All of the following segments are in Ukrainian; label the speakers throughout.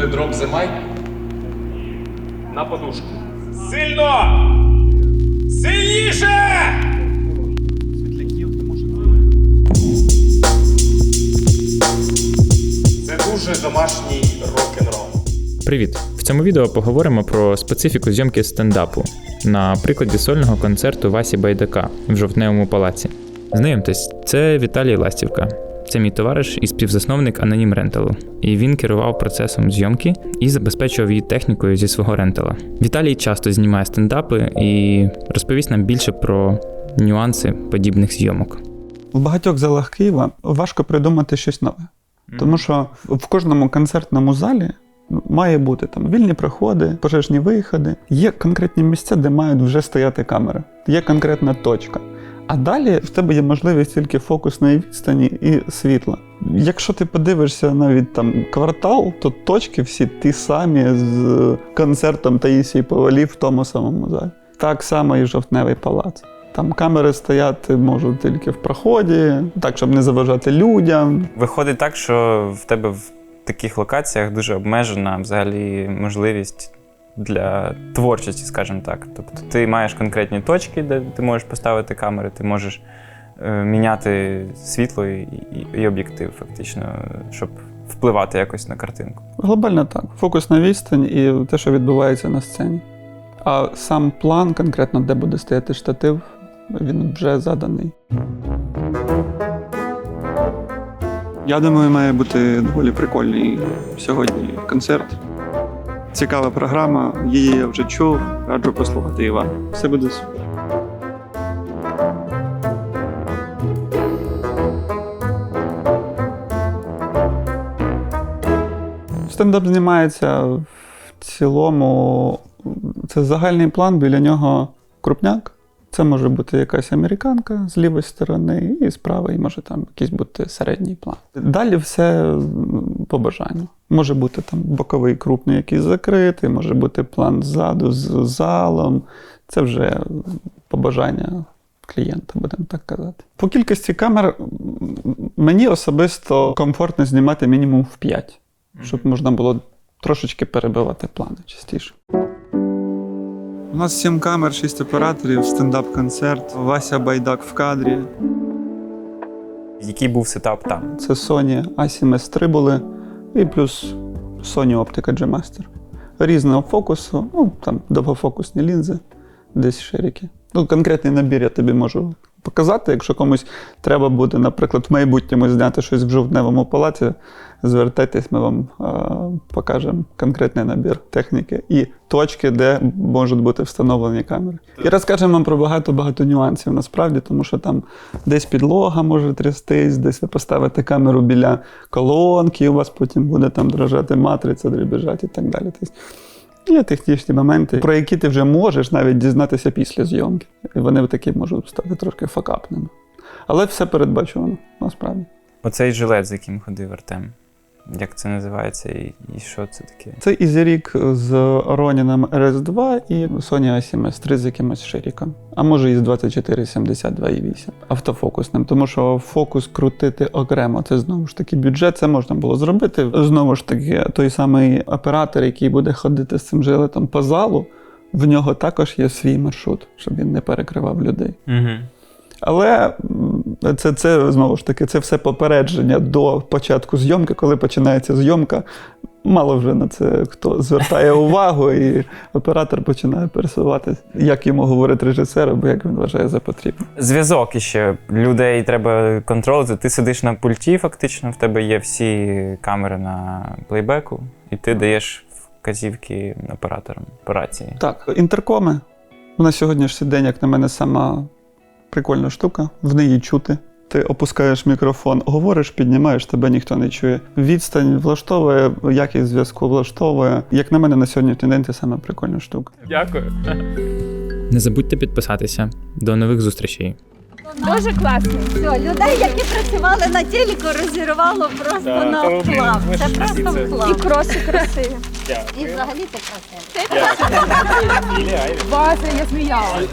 Speaker 1: буде дроп the mic.
Speaker 2: На подушку. Сильно! Сильніше! Це дуже домашній рок-н-рол.
Speaker 3: Привіт! В цьому відео поговоримо про специфіку зйомки стендапу на прикладі сольного концерту Васі Байдака в жовтневому палаці. Знайомтесь, це Віталій Ластівка. Це мій товариш і співзасновник Анонім Ренталу. І він керував процесом зйомки і забезпечував її технікою зі свого рентала. Віталій часто знімає стендапи і розповість нам більше про нюанси подібних зйомок.
Speaker 4: В багатьох залах Києва важко придумати щось нове. Тому що в кожному концертному залі має бути там вільні проходи, пожежні виходи. Є конкретні місця, де мають вже стояти камери. Є конкретна точка. А далі в тебе є можливість тільки фокусної відстані і світла. Якщо ти подивишся навіть там квартал, то точки всі ті самі з концертом Таїсії Повалів в тому самому залі. Так само і жовтневий палац. Там камери стояти можуть тільки в проході, так, щоб не заважати людям.
Speaker 5: Виходить так, що в тебе в таких локаціях дуже обмежена взагалі можливість для творчості, скажімо так. Тобто ти маєш конкретні точки, де ти можеш поставити камери, ти можеш е, міняти світло і, і, і об'єктив, фактично, щоб впливати якось на картинку.
Speaker 4: Глобально так. Фокус на відстань і те, що відбувається на сцені. А сам план, конкретно, де буде стояти штатив, він вже заданий. Я думаю, має бути доволі прикольний сьогодні концерт. Цікава програма, її я вже чув, раджу послухати і вам. Все буде супер. Стендап знімається в цілому. Це загальний план, біля нього крупняк. Це може бути якась американка з лівої сторони, і з правої може там якийсь бути середній план. Далі все по бажанню. Може бути там боковий крупний якийсь закритий, може бути план ззаду з залом. Це вже побажання клієнта, будемо так казати. По кількості камер мені особисто комфортно знімати мінімум в 5, щоб можна було трошечки перебивати плани частіше. У нас 7 камер, 6 операторів, стендап-концерт, Вася Байдак в кадрі.
Speaker 5: Який був сетап там?
Speaker 4: Це Sony A7S3 були, і плюс Sony Optica G-Master. Різного фокусу, ну там довгофокусні лінзи, десь ширики. Ну, конкретний набір я тобі можу показати. Якщо комусь треба буде, наприклад, в майбутньому зняти щось в жовтневому палаці, звертайтесь, ми вам е, покажемо конкретний набір техніки і точки, де можуть бути встановлені камери. І розкажемо вам про багато-багато нюансів насправді, тому що там десь підлога може трястись, десь ви поставите камеру біля колонки, і у вас потім буде там дрожати матриця, дребіжати і так далі. Тобто Є технічні моменти, про які ти вже можеш навіть дізнатися після зйомки. І вони такі можуть стати трошки факапними. Але все передбачувано, насправді.
Speaker 5: Оцей жилет, з яким ходив Артем. Як це називається і, і що це таке?
Speaker 4: Це Ізерік з Ronin RS2 і Sony A7S 3 з якимось ширіком. А може і з 2472,8 автофокусним. Тому що фокус крутити окремо це знову ж таки бюджет, це можна було зробити. Знову ж таки, той самий оператор, який буде ходити з цим жилетом по залу, в нього також є свій маршрут, щоб він не перекривав людей.
Speaker 5: Угу.
Speaker 4: Але це, це знову ж таки, це все попередження до початку зйомки, коли починається зйомка. Мало вже на це хто звертає увагу, і оператор починає пересуватись, як йому говорить режисер, або як він вважає за потрібне.
Speaker 5: Зв'язок іще. Людей треба контролити. Ти сидиш на пульті, фактично, в тебе є всі камери на плейбеку, і ти даєш вказівки операторам операції.
Speaker 4: Так, інтеркоми. На сьогоднішній день, як на мене, сама прикольна штука, в неї чути. Ти опускаєш мікрофон, говориш, піднімаєш, тебе ніхто не чує. Відстань влаштовує, якість зв'язку влаштовує. Як на мене, на сьогоднішній день це саме прикольна штука.
Speaker 5: Дякую.
Speaker 3: Не забудьте підписатися. До нових зустрічей!
Speaker 6: Дуже класно. Все, людей, які працювали на телеку, розірвало просто на хлам. Це просто в хлам. І кроси красиві. І взагалі ти.
Speaker 7: База, я сміялася.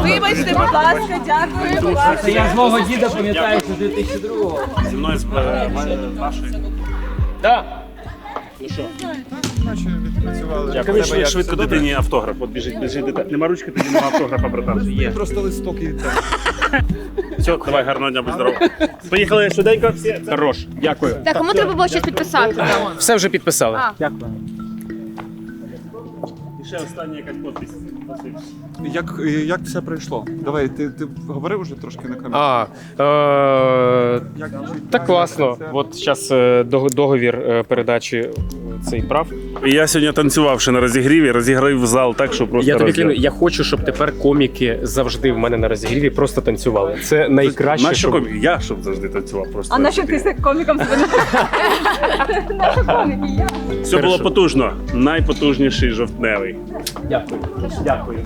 Speaker 7: Вибачте, будь ласка, дякую. будь ласка.
Speaker 8: Я свого діда пам'ятаю, що 2002-го.
Speaker 2: Зі мною з вашою.
Speaker 8: Да.
Speaker 1: Конечно, швидко дитині автограф. От біжить, біжить дитина. Нема ручки, тоді нема автографа, братан. Є.
Speaker 9: Просто листок і
Speaker 1: Все, давай, гарного дня, будь здоров. Поїхали швиденько всі.
Speaker 9: Хорош. Дякую.
Speaker 7: Так, кому треба було щось підписати? там?
Speaker 9: Все вже підписали.
Speaker 7: А.
Speaker 1: І ще остання якась подпись.
Speaker 4: Як, як все пройшло? Давай, ти, ти говорив уже трошки на камеру.
Speaker 10: А, е,
Speaker 4: Як
Speaker 10: так класно. От зараз договір е, передачі е, цей прав.
Speaker 1: Я сьогодні танцював ще на розігріві, розіграв зал так, що просто
Speaker 10: Я тобі кліну, я хочу, щоб тепер коміки завжди в мене на розігріві просто танцювали. Це найкраще.
Speaker 1: На що
Speaker 10: що-
Speaker 1: комік? Я щоб завжди танцював просто.
Speaker 6: А на що ти з коміком себе коміки, я.
Speaker 1: Все було потужно. Найпотужніший жовтневий.
Speaker 10: Дякую. Дякую.